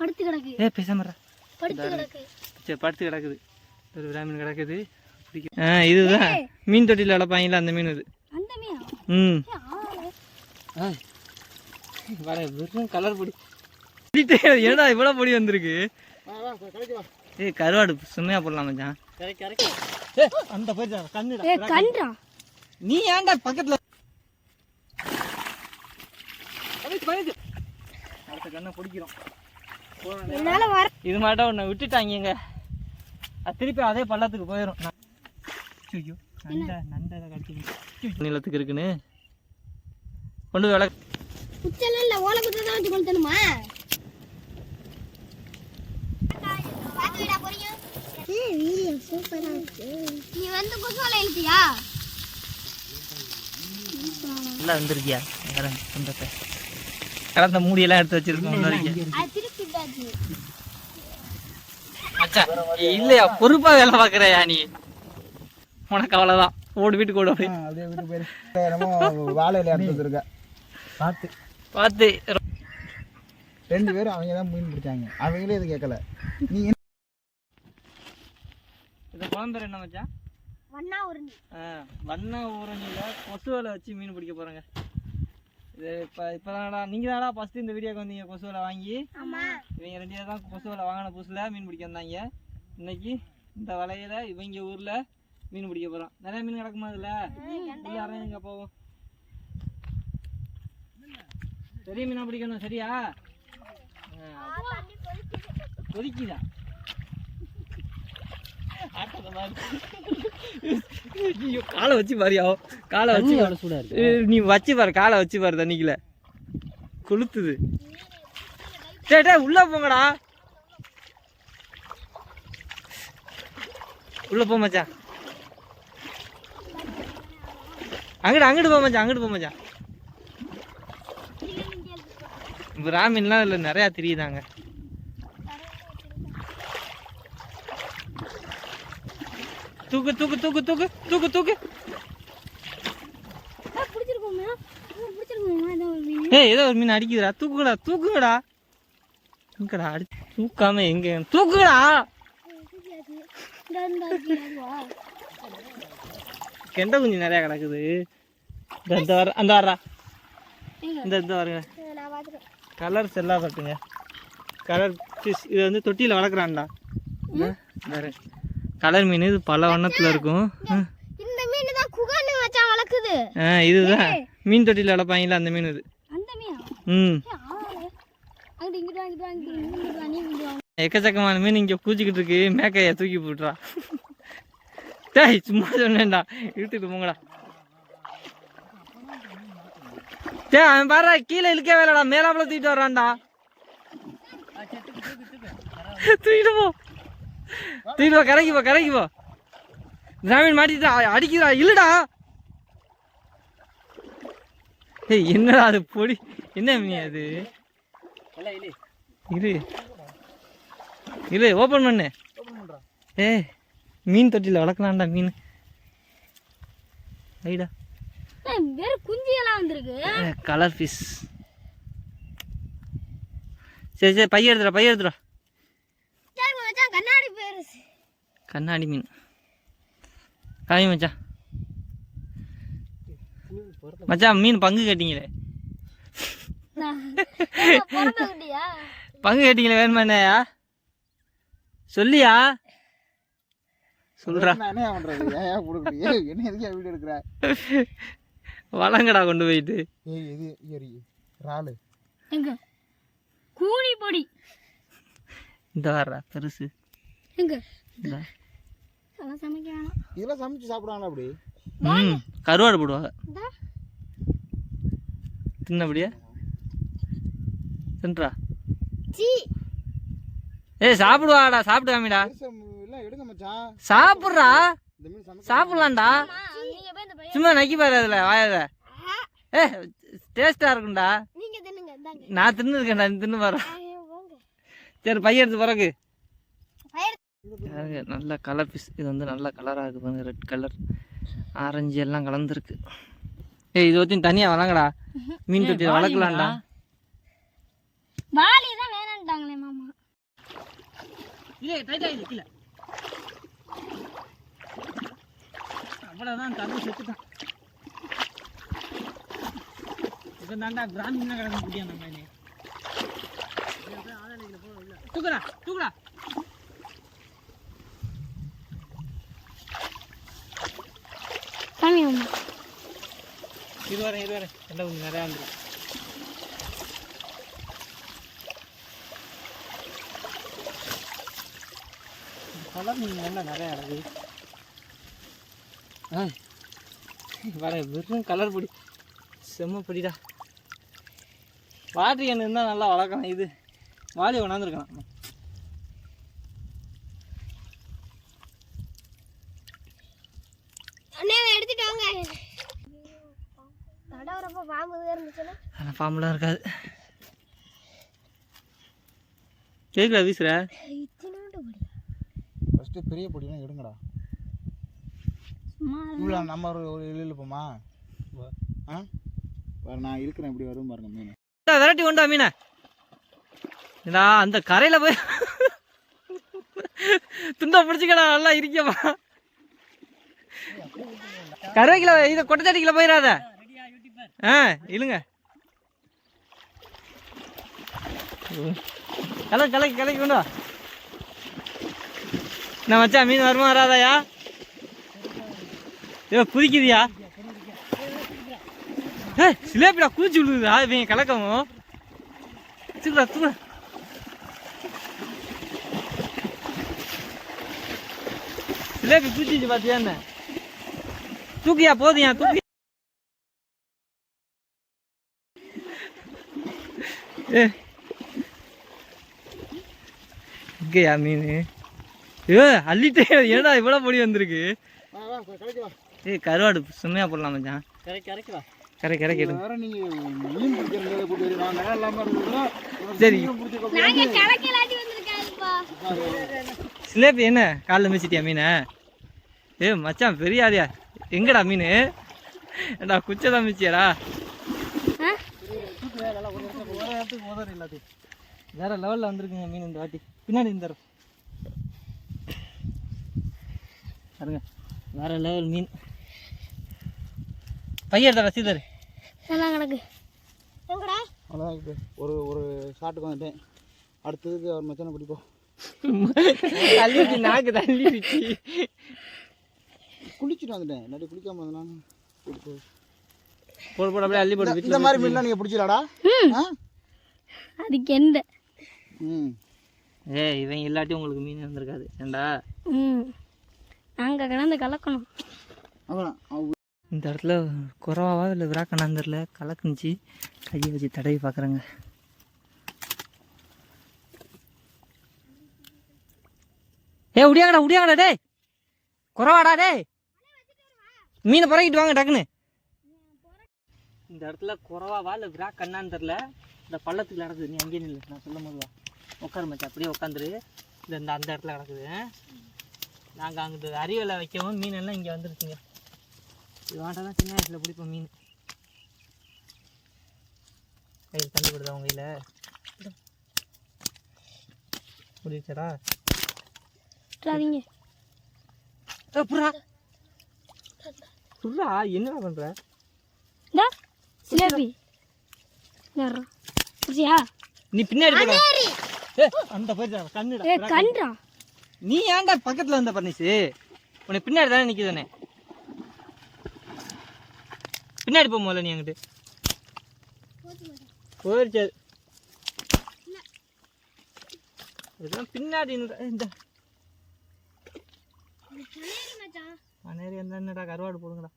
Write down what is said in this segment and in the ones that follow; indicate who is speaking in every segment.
Speaker 1: படுத்து கிடக்கு.
Speaker 2: ஏ பேசாமறா
Speaker 1: படுத்து கிடக்கு.
Speaker 2: சரி படுத்து கிடக்குது. ஒரு விராமீன் கிடக்குது. பிடிக்கும் ஆ இதுதான். மீன் தொட்டியில் வளர்ப்பாங்கல்ல அந்த மீன் இது
Speaker 1: அந்த மீனா?
Speaker 2: ம். வர வெறும் கலர் பொடி. ஏடா இவ்வளோ பொடி வந்திருக்கு? ஏய் கருவாடு சும்மையா போடலாம் மச்சான். அந்த போய் கண்ணு
Speaker 1: ஏ கன்றா
Speaker 2: நீ ஏன்டா பக்கத்துல? அடுத்த கண்ணை பிடிக்கிறோம். இது மாட்டம் உன்னை விட்டுட்டாங்க திருப்பி அதே பள்ளத்துக்கு போயிடும் ஐயோ நண்டை நண்டை கடிச்சு நிலத்துக்கு இருக்குன்னு? கொண்டு விளக்கு
Speaker 1: குச்செல்லாம் இல்ல ஓலை குத்த தான் வச்சு கொளுத்தணுமா நீ வந்து குசோலை எழுத்தியா
Speaker 2: நல்லா வந்திருக்கியா வரேன் சொந்தத்தை. கலந்த மூடியெல்லாம் எடுத்து வச்சிருக்கோம் உள்ள வரைக்கும்.
Speaker 1: அது திருப்பி விட்டாச்சு
Speaker 2: மச்சான் இல்லையா பொறுப்பா வேலை பார்க்கறியா நீ? உனக்கு அவ்வளவுதான். ஓடு வீட்டுக்கு ஓடு அப்படி.
Speaker 3: அப்படியே விட்டு போயிரு. என்னமோ வாழையில வச்சிருக்க பார்த்து.
Speaker 2: பார்த்து.
Speaker 3: ரெண்டு பேரும் அவங்க தான் மீன் பிடிச்சாங்க. அவங்களே இது கேட்கல. நீ என்ன-
Speaker 2: இந்த குழம்பு என்ன மச்சான்?
Speaker 1: வண்ணா உருணி
Speaker 2: வண்ண ஊரணியில் கொசுவலை வச்சு மீன் பிடிக்க போகிறேங்க இது இப்போ இப்போ தானடா நீங்கள் தானடா ஃபஸ்ட்டு இந்த வீடியோக்கு வந்தீங்க கொசுவலை வாங்கி. இவங்க ரெண்டு பேர் தான் கொசுவலை வாங்கின புதுசில் மீன் பிடிக்க வந்தாங்க. இன்னைக்கு இந்த வலையில் இவங்க ஊரில் மீன் பிடிக்க போகிறோம் நிறைய மீன் கிடக்குமா அதில் இல்லை யாரையும் போவோம். பெரிய மீனாக பிடிக்கணும் சரியா? கொதிக்குதா. ஐயோ, காலை வச்சு பாரியா? காலை வச்சு நீ வச்சு பாரு காலை வச்சு பாரு தண்ணிக்குள்ள. கொளுத்துது. டேய் உள்ள போங்கடா. உள்ள போ மச்சான். அங்கிட்டு அங்கிட்டு போ மச்சான் அங்கிட்டு போ மச்சான். பிராமின்லாம் இதில் நிறையா தெரியுதாங்க. தூக்கு தூக்கு தூக்கு தூக்கு தூக்கு தூக்கு. ஏய் ஏதோ ஒரு மீன். அடிக்குதுடா. தூக்குங்கடா தூக்குடா அடி தூக்காம எங்க
Speaker 1: அதுவா?
Speaker 2: கெண்டை குஞ்சு நிறைய கிடக்குது. இந்த வர அந்த வர்றா? இந்த இந்த வருங்க கலர் செல்லா பட்டுங்க கலர் ஃபிஷ் இது வந்து தொட்டியில் வளர்க்குறான்டா. கலர் மீன் இது பல வண்ணத்தில் இருக்கும்.
Speaker 1: இந்த மீன் தான் குகான்னு வச்சா வளர்க்குது.
Speaker 2: ஆ இதுதான். மீன் தொட்டியில் வளர்ப்பாங்கல்ல அந்த மீன் இது.
Speaker 1: அந்த மீனா?
Speaker 2: ம். எக்கச்சக்கமான மீன் இங்கே பூச்சிக்கிட்டு இருக்கு. மேக்கையை தூக்கி போட்டுறா. டேய் சும்மா சொன்னேன்டா. இழுத்துட்டு போங்கடா. டேய் அவன் பாரு கீழே இழுக்க வேலடா மேலாப்புல தூக்கிட்டு வர்றான்டா. தூக்கிட்டு போ. தூக்கிட்டு போ கரைக்கு போ கரைக்கு போ. திராவின் மாட்டிட்டு அ- அடிக்குதா இல்லடா. ஏய் என்னடா அது பொடி? என்ன மீன் அது? இரு. இரு ஓப்பன் பண்ணு. ஏ மீன் தொட்டியில் வளர்க்கலாம்டா மீன். ஐடா
Speaker 1: ஏய், வெறும் குஞ்சு எல்லாம் வந்திருக்கு
Speaker 2: கலர் ஃபிஷ் சரி சரி பைய எடுத்துடா பைய எடுத்துடா
Speaker 1: சரி மச்சான் கண்ணாடி பெருசு
Speaker 2: கண்ணாடி மீன். காமி மச்சான் மச்சான் மீன் பங்கு கேட்டீங்களே. பங்கு கேட்டீங்களே வேணுமாண்ணயா சொல்லியா? சொல்றா. வளங்கடா கொண்டு போயிட்டு.
Speaker 3: ஏய் இது ஏறி இறாலு.
Speaker 1: எங்க? கூனி பொடி.
Speaker 2: இந்த வர்றா பெருசு.
Speaker 1: எங்க?
Speaker 3: இதெல்லாம் சமைச்சு சாப்பிடுவாங்களா அப்படி?
Speaker 2: ம் கருவாடு போடுவாங்க. தின்னபடியா தின்றா.
Speaker 1: சீ.
Speaker 2: ஏய் சாப்பிடுவாடா சாப்பிட்டு காமிடா.
Speaker 3: பெருசா எல்லாம் எடுங்க மச்சான்.
Speaker 2: சாப்பிட்றா. சாப்பிடலாம்டா. சும்மா நக்கி பாரு அதில் வாயாத ஏ டேஸ்டா இருக்கும்டா.
Speaker 1: நீங்க தின்னுங்க இந்தாங்க.
Speaker 2: நான் தின்னு இருக்கேன்டா நீ தின்னு பாரு. சரி பையன் எடுத்து பிறகு.
Speaker 1: பயிர்
Speaker 2: நல்ல கலர் பீஸ் இது வந்து நல்ல கலராக இருக்கு பாருங்க ரெட் கலர் ஆரஞ்சு எல்லாம் கலந்துருக்கு. ஏய் இது வச்சு தனியாக வளங்கடா மீன் தொட்டியில் வளர்க்கலாம்டா.
Speaker 1: வாலி தான் வேணான்ட்டாங்களே மாமா.
Speaker 2: இல்லை டைட்டாக இல்லை கீழே. அவ்வளோதான் தம்பி செத்துட்டான். இப்போ தாண்டா கிராமீண கிடக்க முடியும் நம்ம என்ன தூக்குடா.
Speaker 1: சாமி அம்மா
Speaker 2: இது வரேன் இது வரேன். எல்லாம் கொஞ்சம் நிறையா வந்துடும் கலர் மீன் நல்லா நிறையா இருக்குது ஆ. வர வெறும் கலர் பொடி. செம்ம பொடிடா. வாட்டர் கேன் இருந்தால் நல்லா வளர்க்கலாம். இது வாலி கொண்டாந்துருக்கலாம்
Speaker 1: அண்ணே எடுத்துட்டு வாங்க தடவரப்ப பாம்பு தான் இருந்துச்சுன்னா
Speaker 2: ஆனால் பாம்புலாம் இருக்காது. கேட்குறா வீசுற?
Speaker 1: இத்தினோண்டு படி
Speaker 3: ஃபஸ்ட்டு பெரிய பொடியெல்லாம் எடுங்கடா.
Speaker 1: சும்மா
Speaker 3: இவ்வளோ நம்ம ஒரு ஒரு இழு இழுப்போமா? ஆ? நான் இழுக்கிறேன் எப்படி வரும் பாருங்க மீன்.
Speaker 2: விரட்டி கொண்டா மீனை. இதா அந்த கரையில் போய் துண்டை பிடிச்சிக்கடா நல்லா இருக்கேப்பா கருவேக்கில இதை கொட்டச்சாட்டிக்கில போயிடாத ஆ இழுங்க. கலக்கு கலக்கு கலக்கி கொண்டு நான் வச்சா மீன் வருமா வராதாயா? ஏ குதிக்குதியா? ஏ சிலேபிடா குதிச்சு விழுகுதா. இவங்க கலக்கவும் தூக்குடா தூக்குடா சிலேபி குதிச்சு பார்த்தியா என்ன? தூக்கியா போதியா? தூக்கி ஏ இங்கேயா மீன் ஏ அள்ளிட்டே. ஏடா இவ்வளோ பொடி வந்திருக்கு?
Speaker 3: வா வா கடைக்கு வா.
Speaker 2: ஏய் கருவாடு சும்மையா போடலாம் மச்சான்.
Speaker 3: கரை கரைக்கு வா.
Speaker 2: கரை கரை கேடு
Speaker 3: வேற நீங்கள் மீன் பிடிக்கிறத போட்டு வரு. நான் நல்லா இல்லாமல் இருந்ததுன்னா
Speaker 2: சரி. சிலேபி என்ன? காலைல மிச்சிட்டியா மீனை? ஏ மச்சான் பெரிய ஆதியா எங்கடா மீன்? ஏடா குச்சதான் மிச்சியாடா வேற லெவலில் வந்திருக்குங்க மீன் இந்த வாட்டி. பின்னாடி இந்த பாருங்க வேற லெவல் மீன். பையன் எடுத்தா ரசீதர்
Speaker 1: நல்லா கிடக்கு. எங்கடா?
Speaker 3: அவ்வளோதான் ஒரு ஒரு ஷாட்டுக்கு வந்துட்டேன். அடுத்ததுக்கு அவர் மச்சானை பிடிப்போம்
Speaker 2: தள்ளி நாக்கு தள்ளி
Speaker 3: குளிச்சுட்டு வந்துட்டேன். இல்லாட்டி குளிக்காம வந்தேன்
Speaker 2: போடு போடு அப்படியே அள்ளி போடு
Speaker 3: இந்த மாதிரி மீன்லாம் நீங்கள் பிடிச்சிடலாடா? ஆ?
Speaker 1: அதுக்கு எந்த
Speaker 3: ம்.
Speaker 2: ஏ இவன் இல்லாட்டி உங்களுக்கு மீன் வந்திருக்காது. ஏண்டா?
Speaker 1: ம். நாங்க கிடந்து கலக்கணும்.
Speaker 2: இந்த இடத்துல குறவாவா இல்லை விராக்கணான்னு தெரில கலக்குனுச்சு. கையை வச்சு தடவி பார்க்குறேங்க. ஏ உடியாங்கடா உடியாங்கடா டேய். குறவாடா டேய். மீனை புறக்கிட்டு வாங்க டக்குன்னு. இந்த இடத்துல குறவாவா இல்லை விராக்கண்ணான்னு தெரில இந்த பள்ளத்துக்கு கிடக்குது நீ அங்கேயே நில்லு. நான் சொல்லும் போது உட்காரு மச்சான். அப்படியே உட்காந்துரு. இந்த இந்த அந்த இடத்துல கிடக்குது நாங்கள் அங்கிட்டு அரியலை வைக்கவும் மீன் எல்லாம் இங்கே வந்துருச்சுங்க. இது வாண்டா தான் சின்ன வயசில் பிடிப்போம் மீன். கையில் தண்ணி விடுதா உங்க கையில்? முடிச்சடா
Speaker 1: விட்டுறாதீங்க
Speaker 2: புறா புறா என்னடா பண்ற?
Speaker 1: சிலேபி. நேரம் புரிச்சியா
Speaker 2: நீ பின்னாடி அந்த போயிடுறா கண்ணுடா.
Speaker 1: கன்றா
Speaker 2: நீ ஏன்டா பக்கத்துல வந்த பர்னிஸு உனக்கு பின்னாடி தானே நிக்குதானே பின்னாடி போ முதல்ல நீ அங்கிட்டு. போயிடுச்சு. இதுதான் பின்னாடி இந்த மணேரி என்னடா கருவாடு போடுங்கடா.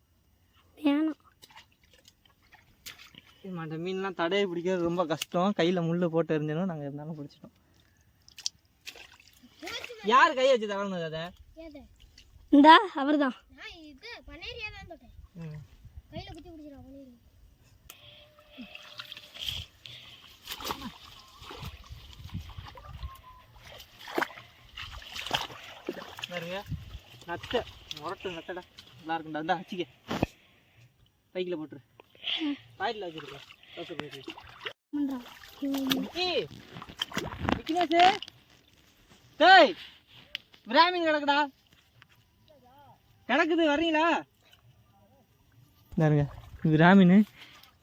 Speaker 2: மற்ற மீன்லாம் தடையை பிடிக்கிறது ரொம்ப கஷ்டம். கையில் முள்ளு போட்டு எரிஞ்சனும் நாங்கள் இருந்தாலும் பிடிச்சிட்டோம் யார் கையை வச்சு தவறுனது அதை?
Speaker 1: இந்தா அவர்தான்.
Speaker 2: ம். பாருங்க. நத்தை. முரட்டு நத்தடா. நல்லா இருக்குண்டா இந்தா வச்சிக்க. பைக்கில் போட்டுரு. பாக்கெட்டில் வச்சிருக்கேன். தோசை போயிட்டு. டேய் பிராமின் கிடக்குடா. கிடக்குது வர்றீங்களா? பாருங்க பிராமின்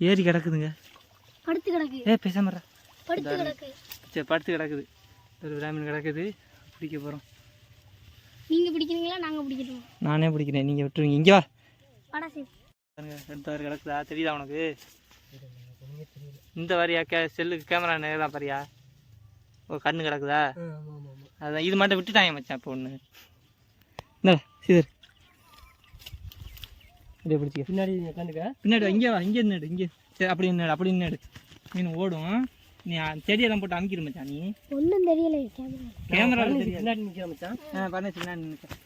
Speaker 2: ஏறி கிடக்குதுங்க.
Speaker 1: படுத்து கிடக்கு.
Speaker 2: ஏ பேசாம.
Speaker 1: படுத்து கிடக்கு.
Speaker 2: சரி படுத்து கிடக்குது. ஒரு பிராமின் கிடக்குது. பிடிக்க போகிறோம்
Speaker 1: நீங்க பிடிக்கிறீங்களா நாங்க பிடிக்கிறோம்?
Speaker 2: நானே பிடிக்கிறேன். நீங்கள் விட்டுருவீங்க. இங்கே வா.
Speaker 1: வாடா சரி
Speaker 2: பாருங்க எடுத்தவர் கிடக்குதா? தெரியுதா உனக்கு? இந்த வரியா? கே செல்லுக்கு கேமரா நேரம் பாரியா? ஓ கண்ணு கிடக்குதா? அதான் இது மட்டும் விட்டுட்டாங்க மச்சான் இப்போ ஒன்று என்ன சீதர் அப்படியே பிடிச்சிக்க.
Speaker 4: பின்னாடி உட்காந்துக்க
Speaker 2: பின்னாடி வா, இங்கே வா இங்கே நின்று இங்கே. சரி அப்படி நின்று அப்படி நின்று மீன் ஓடும். நீ செடியெல்லாம் போட்டு அமுக்கிடு மச்சான் நீ.
Speaker 1: ஒன்றும் தெரியல கேமரா
Speaker 2: கேமரா
Speaker 4: பின்னாடி நிற்கிற மச்சான்.
Speaker 2: ஆ பண்ண பின்னாடி நின்று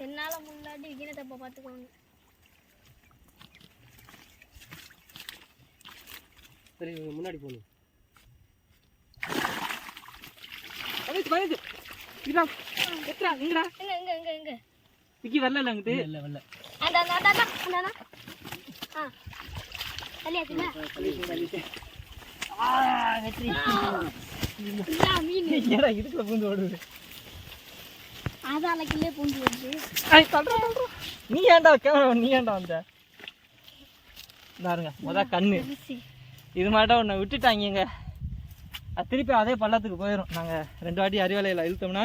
Speaker 1: என்னால முன்னாடி விகினத்தப்ப பார்த்துக்கோங்க.
Speaker 4: சரி முன்னாடி போகணும்
Speaker 2: எத்ரா இங்கடா.
Speaker 1: எங்க எங்க எங்க எங்க
Speaker 2: விக்கி வரல அங்கிட்டு
Speaker 4: இல்லை வரல.
Speaker 1: அந்த அந்த அந்த அந்த அந்த அந்த. ஆ. தள்ளியாச்சுல இல்ல மீன்.
Speaker 2: இதுக்குள்ள பூந்து ஓடுது?
Speaker 1: பூந்து வருது
Speaker 2: தள்ளுறா. நீ ஏன்டா கேமரா நீ ஏன்டா வந்த? பாருங்க முத கண்ணு. இது மாட்டம் ஒன்று விட்டுட்டாங்க அது திருப்பி அதே பள்ளத்துக்கு போயிடும் நாங்கள் ரெண்டு வாட்டி அறிவாலையில் இழுத்தோம்னா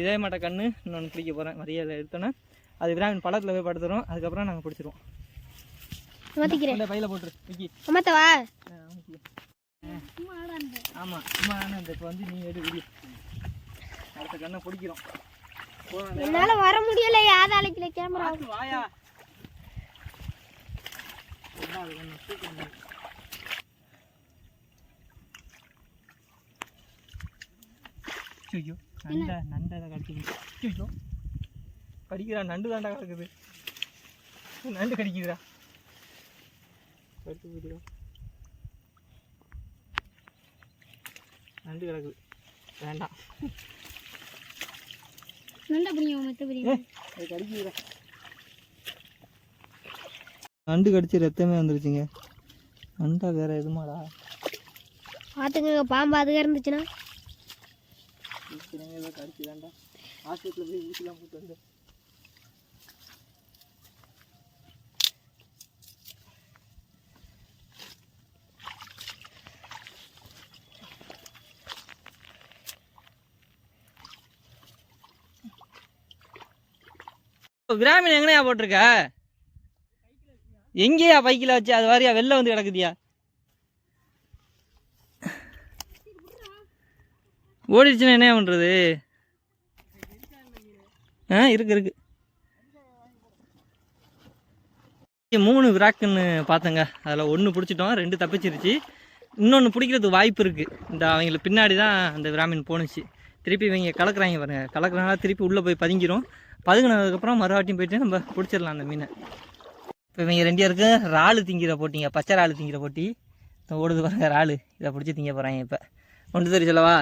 Speaker 2: இதே மாட்ட கண்ணு. இன்னொன்று பிடிக்க போகிறேன் மரியாதை இழுத்தோன்னா அது விராமின் பள்ளத்தில் போய் படுத்துரும். அதுக்கப்புறம் நாங்கள் பிடிச்சிருவோம்.
Speaker 1: மாத்திக்கிறேன்.
Speaker 2: இந்த பையில போட்டுரு. விக்கி.
Speaker 1: அம்மாத்தவா
Speaker 2: ஆமாம் சும்மா தானே இந்த இப்போ வந்து நீ எடு விடி. அடுத்த கண்ணை பிடிக்கிறோம்.
Speaker 1: என்னால வர முடியல ஆதாளக்கிலே கேமரா
Speaker 2: பார்த்து வாயா. ஐயோ நண்ட நண்டை கடிக்குது. ஐயோ. கடிக்கிறா நண்டு தாண்டா கிடக்குது நண்டு கடிக்குதுடா. கடிச்சு நண்டு கிடக்குது வேண்டாம்.
Speaker 1: நண்டா
Speaker 2: கடிச்சு ரத்தமே வந்துருச்சுங்க. நண்டா வேற எதுமாடா?
Speaker 1: பாத்துக்கங்க பாம்பு அதுగా இருந்துச்சுன்னா?
Speaker 2: கடிச்சு வேண்டாம் ஹாஸ்பிட்டலில் போய் ஊசிலாம் போட்டு வந்து கிராமின் எங்கனையா போட்டிருக்க? எங்கேயா பைக்கில் வச்சு? அது வாரியா வெளில வந்து கிடக்குதியா? ஓடிடுச்சுன்னா என்ன பண்ணுறது ஆ இருக்கு இருக்கு. மூணு விராக்குன்னு பார்த்தேங்க. அதில் ஒன்று பிடிச்சிட்டோம் ரெண்டு தப்பிச்சிருச்சு. இன்னொன்று பிடிக்கிறதுக்கு வாய்ப்பு இருக்குது இந்த அவங்களுக்கு பின்னாடி தான் அந்த விராமின் போணுச்சு. திருப்பி இவங்க கலக்குறாங்க பாருங்க. கலக்குறனால திருப்பி உள்ளே போய் பதிங்கிரும். பதுங்கினதுக்கப்புறம் மறுவாட்டியும் போயிட்டு நம்ம பிடிச்சிடலாம் அந்த மீனை. இப்போ இவங்க ரெண்டு பேருக்கும் இறால் திங்கிற போட்டிங்க பச்சை இறால் திங்கிற போட்டி. இப்போ ஓடுது பாருங்க இறாலு. இதை பிடிச்சி திங்க போகிறாங்க இப்போ. ஒன்று தெரிய சொல்லவா?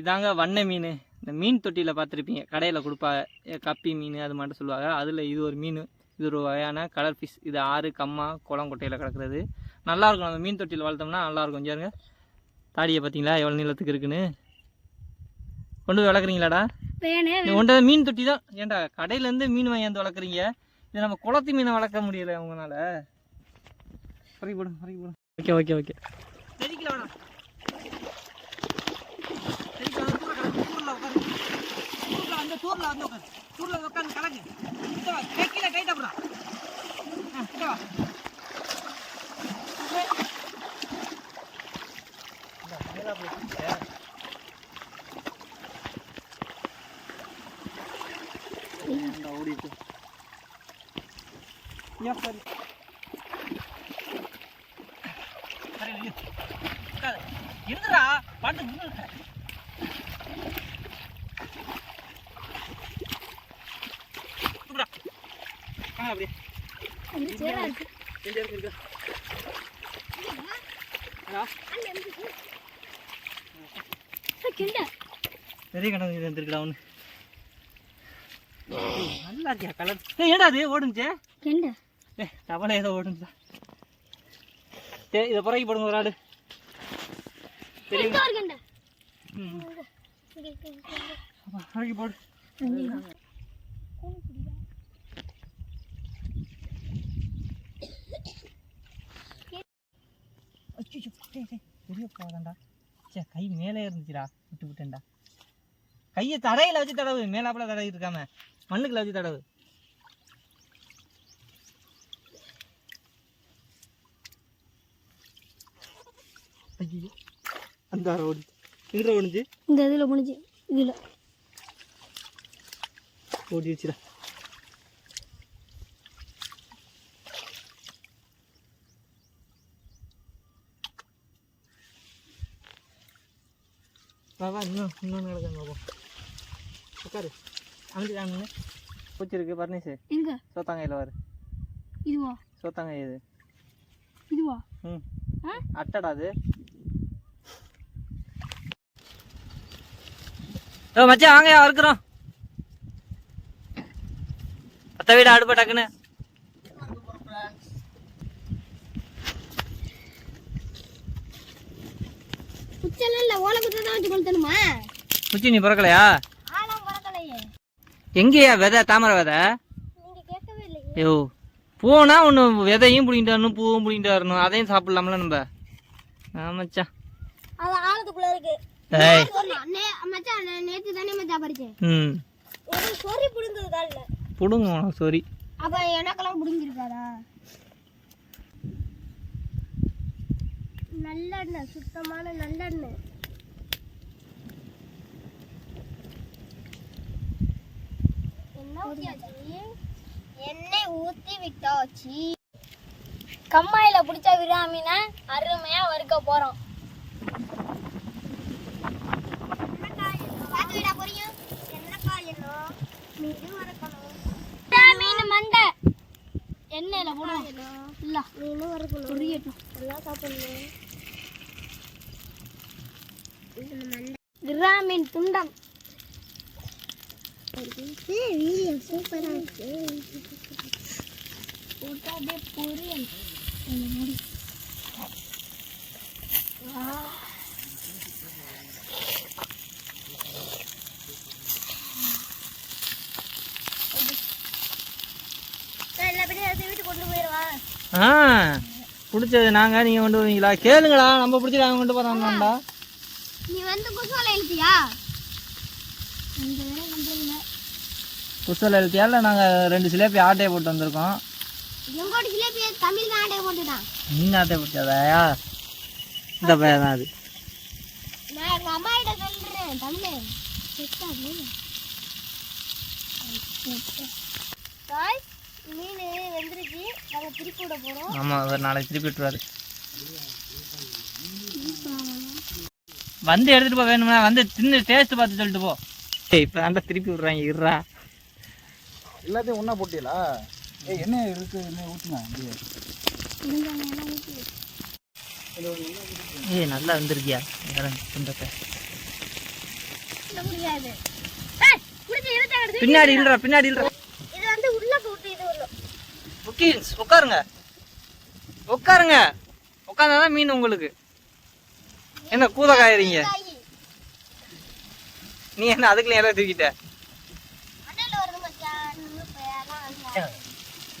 Speaker 2: இதாங்க வண்ண மீன். இந்த மீன் தொட்டியில் பார்த்துருப்பீங்க கடையில் கொடுப்பாங்க. கப்பி மீன் அது மட்டும் சொல்லுவாங்க. அதில் இது ஒரு மீன். இது ஒரு வகையான கலர் ஃபிஷ் இது ஆறு கம்மா குளம் கொட்டையில் கிடக்கிறது. நல்லாயிருக்கும் நம்ம மீன் தொட்டியில் வளர்த்தோம்னா நல்லாயிருக்கும் கொஞ்சம் தாடியை பார்த்தீங்களா? எவ்வளோ நீளத்துக்கு இருக்குன்னு. கொண்டு போய் வளர்க்குறீங்களாடா?
Speaker 1: வேணே
Speaker 2: நீ கொண்டு வந்து மீன் தொட்டி தான். ஏன்டா கடையிலேருந்து மீன் வாங்கியாந்து வளர்க்குறீங்க? இது நம்ம குளத்து மீனை வளர்க்க முடியல உங்களால். பறி போடும் பறி போடும் ஓகே ஓகே ஓகே. செடிக்கல வேணாம் செடிக்கல வந்து தூர கிடக்கு தூரில் உட்காரு தூரில் அந்த தூரில் வந்து உட்காரு தூரில் உட்காந்து கிடக்கு கிட்ட வா கே- கீழே கைட்டா போடா ஆ கிட்ட வா இந்தா, மேலாப்புல தூக்கிட்ட. ஏன்டா ஓடிட்டு ஏன் சரி இருந்துடா பாட்டு அப்படியே பெரிய கணக்கு இருந்திருக்கலாம் ஒன்று நல்லா இருக்கியா கலர்? ஏய் ஏடா அது? ஓடுனுச்சே.
Speaker 1: கிண்ட
Speaker 2: ஏ தவளை ஏதோ ஓடுனுச்சா. சரி இதை புறக்கி போடுங்க ஒரு ஆடு
Speaker 1: கண்டை.
Speaker 2: ம். புறக்கி போடு. அச்சோ பெரிய போதாண்டா. சே கை மேலே இருந்துச்சுடா. விட்டு விட்டேன்டா. கையை தடையில வச்சு தடவு. மேலாப்புல தடவி இருக்காம. மண்ணுக்குள்ள வச்சு தடவு ஐயோ. அந்த எங்க ஓடிச்சு
Speaker 1: இந்த இதில் முடிஞ்சு இதில்.
Speaker 2: ஓடிடுச்சுடா வா வா இன்னும் இன்னொன்று கிடக்காங்க பாப்போம். உட்காரு. அமைச்சு காணுங்க பூச்சிருக்கு பர்னிஸு
Speaker 1: எங்க?
Speaker 2: சோத்தாங்கையில் வாரு
Speaker 1: இதுவா?
Speaker 2: சோத்தாங்காய் இது.
Speaker 1: இதுவா?
Speaker 2: ம்.
Speaker 1: ஆ?
Speaker 2: அட்டடா அது. ஓ மச்சான் வாங்கயா வறுக்கிறோம். அத்தை வீடு அடுப்ப டக்குன்னு.
Speaker 1: குச்செல்லாம் இல்லை ஓலை குச்சை தான் வச்சு கொளுத்தணுமா?
Speaker 2: குச்சி நீ பறக்கலையே? எங்கேயா விதை தாமரை விதை? ஐயோ போனா ஒன்று விதையும் பிடிங்கிட்டு வரணும் பூவும் பிடிங்கிட்டு வரணும் அதையும் சாப்பிடலாம்ல நம்ம? ஆமாச்சா பிடுங்க சாரி
Speaker 1: அப்ப எனக்கெல்லாம் பிடுங்கிருக்காரா நல்லெண்ணெய் சுத்தமான நல்லெண்ணெய் என்ன ஊத்தியாச்சு எண்ணெய் ஊத்தி விட்டாச்சு. கம்மாயில பிடிச்ச விராமினா அருமையா வறுக்க போறோம். மீன் மண்டை. எண்ணெயில போடும் இல்ல. மீன் வறுக்கணும். புரியட்டும். எல்லாம் சாப்பிடணும். விராமின் துண்டம். இருக்கு பொரியல் கொண்டு போயிடுவா
Speaker 2: ஆ பிடிச்சது நாங்கள் நீங்கள் கொண்டு வருவீங்களா? கேளுங்களா நம்ம பிடிச்சிட்டு கொண்டு போகிறோம்டா
Speaker 1: நீ வந்து குசோலை எழுதியா இந்த வேலை பண்றதுல
Speaker 2: புத்தல் எழுத்தியால நாங்கள் ரெண்டு சிலேபி ஆட்டையை போட்டு வந்திருக்கோம்.
Speaker 1: தமிழ் தான்
Speaker 2: நீங்க ஆட்டை போட்டதாயா இந்த பையன் தான் அது.
Speaker 1: நான் எங்க அம்மா கிட்ட சொல்றேன் தமிழ். செத்தாது காய் மீன் வெந்துருச்சு. நாங்கள் திருப்பி விட போகிறோம்
Speaker 2: ஆமாம் அவர் நாளைக்கு திருப்பி விட்டுருவாரு. வந்து எடுத்துட்டு போ வேணும்னா. வந்து தின்னு டேஸ்ட் பார்த்து சொல்லிட்டு போ. இப்போ தாண்டா திருப்பி விட்றாங்க இருறா
Speaker 3: எல்லாத்தையும் ஒன்றா போட்டீங்களா ஏய் என்ன இருக்கு? என்ன ஊற்றுங்க அப்படியே
Speaker 2: ஏய் நல்லா வந்திருக்கியா
Speaker 1: எடுத்து.
Speaker 2: பின்னாடி இல்லைடா பின்னாடி இல்லைடா
Speaker 1: இது வந்து உள்ள போட்டு இது உள்ள.
Speaker 2: புக்கீன்ஸ் உட்காருங்க. உட்காருங்க. உட்காந்தாதான் மீன் உங்களுக்கு. என்ன கூத காயறீங்க?
Speaker 1: காய்
Speaker 2: நீ என்ன அதுக்குள்ள எல்லாம் தூக்கிட்ட
Speaker 1: அண்ணல் வருது மச்சான் இன்னும் பேரெல்லாம் வந்து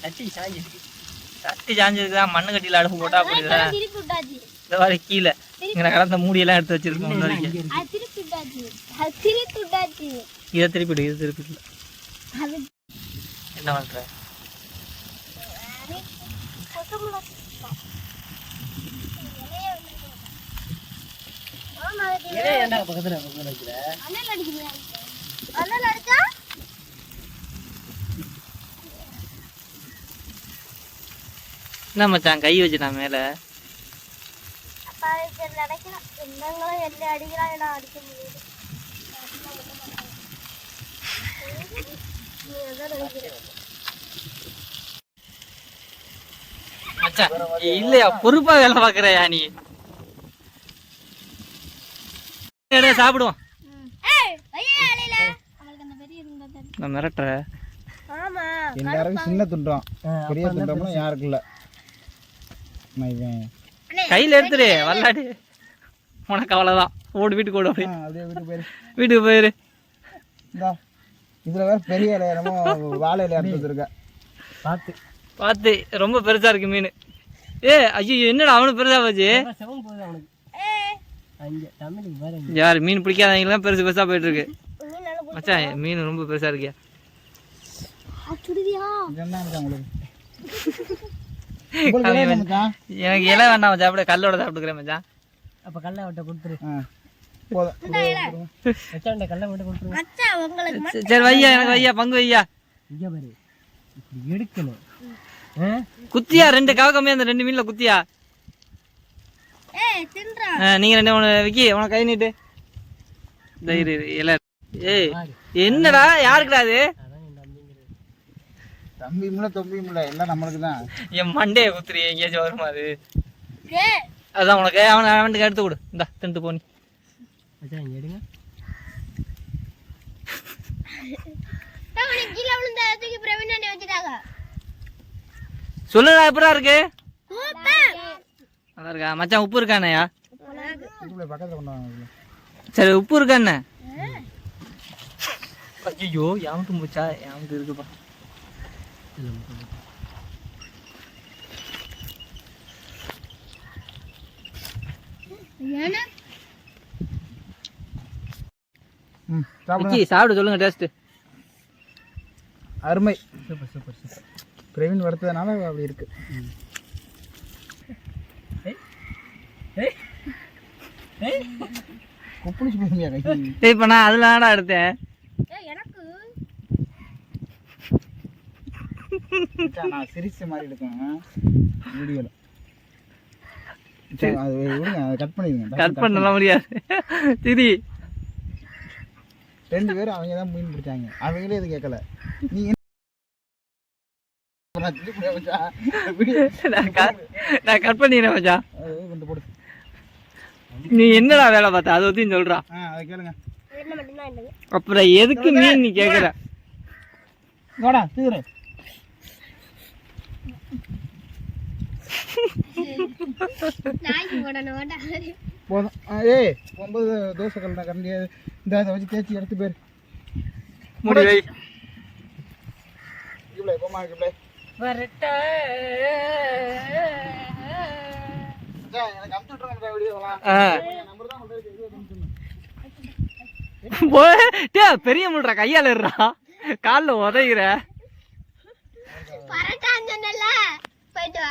Speaker 2: சாஞ்சிருக்கு சட்டி சாஞ்சிருக்குதான் மண்ணு கட்டியில் அடுப்பு போட்டா
Speaker 1: விட்டாச்சு.
Speaker 2: இந்த மாதிரி கீழே. இங்கே கடந்த மூடியெல்லாம் எடுத்து வச்சிருக்கோம் முன்ன வரைக்கும் இதை திருப்பிடு இது திருப்பிடு
Speaker 1: அது
Speaker 2: என்ன பண்ற?
Speaker 4: பக்கத்துல பக்கத்துல வைக்கிற
Speaker 1: அண்ணல் அடிக்குது அண்ணல் அடிச்சா?
Speaker 2: என்ன மச்சான் கை வச்சுட்டான் மேலே. இல்லையா? பொறுப்பா வேலை பார்க்குறயா நீ? சாப்பிடுவோம். நான் மிரட்டுற
Speaker 1: ஆமா
Speaker 3: எல்லாருக்கும் சின்ன துண்டம் பெரிய துண்டம்லாம் யாருக்கும் இல்லை
Speaker 2: கையில் எடுத்துரு வல்லாடி. உனக்கு அவ்வளோதான் ஓடு வீட்டுக்கு ஓடு அப்படியே
Speaker 3: வீட்டுக்கு போயிரு.
Speaker 2: வீட்டுக்கு போயிரு.
Speaker 3: இதில் வேற பெரிய இலை என்னமோ வாழை இலை எடுத்து வச்சிருக்க.
Speaker 4: பார்த்து
Speaker 2: பார்த்து ரொம்ப பெருசா இருக்கு மீன். ஏ ஐயோ என்னடா அவனுக்கு பெருசா போச்சு? யார் மீன் பிடிக்காதவங்களாம் பெருசு பெருசா போயிட்டு இருக்கு மச்சான் மீன் ரொம்ப பெருசா இருக்கியா? எனக்கு இலை வேண்டாம் மச்சான். அப்படியே கல்லோட சாப்பிட்டுக்கிறேன் மச்சான்.
Speaker 4: அப்போ கல்லை விட்ட கொடுத்துரு.
Speaker 2: சரி, வையா எனக்கு வையா பங்கு வையா.
Speaker 4: இங்கே பாரு. இப்படி எடுக்கணும். ஆ?
Speaker 2: குத்தியா ரெண்டு கவ கம்மியா அந்த ரெண்டு மீன்ல குத்தியா? நீங்க ரெண்டு உன விக்கி உனக்கு கை நீட்டு. இரு, இலை. ஏய் என்னடா யாருக்குடா அது?
Speaker 3: தம்பி முல்ல தொம்பி முல்ல எல்லாம் நம்மளுக்கு தான்
Speaker 2: என் மண்டையை குத்துறி எங்கேயாச்சும் வருமா அது அதான் உனக்கு அவனை அவனுக்கு எடுத்து கொடு. இந்தா தின்ட்டு போனி
Speaker 4: இங்கே எடுங்க.
Speaker 2: சொல்லுடா எப்படா இருக்கு? நல்லா இருக்கா? மச்சான் உப்பு இருக்கானயா
Speaker 3: இதுக்குள்ள பக்கத்தில் கொண்டு வாங்க
Speaker 2: சரி உப்பு இருக்காண்ணே ஐயோ யாமட்டும் போச்சா யாமட்டு இருக்குப்பா
Speaker 1: ஏன்னா
Speaker 3: ம் சாப்பிடுங்க
Speaker 2: விக்கி சாப்பிடு சொல்லுங்க டேஸ்ட்
Speaker 3: அருமை.
Speaker 4: Super super super.
Speaker 3: பிரவீன் வறுத்ததுனால அப்படி இருக்கு. குப்புளிச்சு போயிருங்க கை
Speaker 2: இப்போ நான் அதில் தான்டா எடுத்தேன்
Speaker 1: ஏய் எனக்கு
Speaker 3: மச்சான், நான் சிரிச்ச மாதிரி எடுக்கேன் வீடியோவில் அது விடுங்க அதை கட் பண்ணிடுங்க.
Speaker 2: கட் பண்ணலாம் முடியாது. திரி
Speaker 3: ரெண்டு பேரும் அவங்க தான் மீன் பிடிச்சாங்க. அவங்களே இது கேட்கல. நீ என்ன நான்
Speaker 2: கட் பண்ணிடுறேன் மச்சான்.
Speaker 3: அது கொஞ்சம் போடு.
Speaker 2: நீ என்னடா வேலை பார்த்த? அதை பற்றி சொல்றா.
Speaker 3: ஆ அதை கேளுங்க.
Speaker 2: அப்புறம் எதுக்கு மீன் நீ கேட்குற
Speaker 3: வாடா தீவிர
Speaker 1: நாய்க்கு போடணும் வேண்டாம்
Speaker 3: போதும். ஏய் ஒன்பது தோசை கல் கரண்டி. இந்த அதை வச்சு தேய்ச்சி எடுத்து போயிரு
Speaker 2: முடி வை.
Speaker 3: இவ்வளோ போமா இவ்வளோ மச்சான், எனக்கு அமுச்சு விட்ருங்க வீடியோலாம் நம்பர் தான்.
Speaker 2: போய் டேய் பெரிய முட்றா கையால இருறா காலில் உதைகிற
Speaker 1: பரட்டான்னு சொன்னல போயிட்டு வா.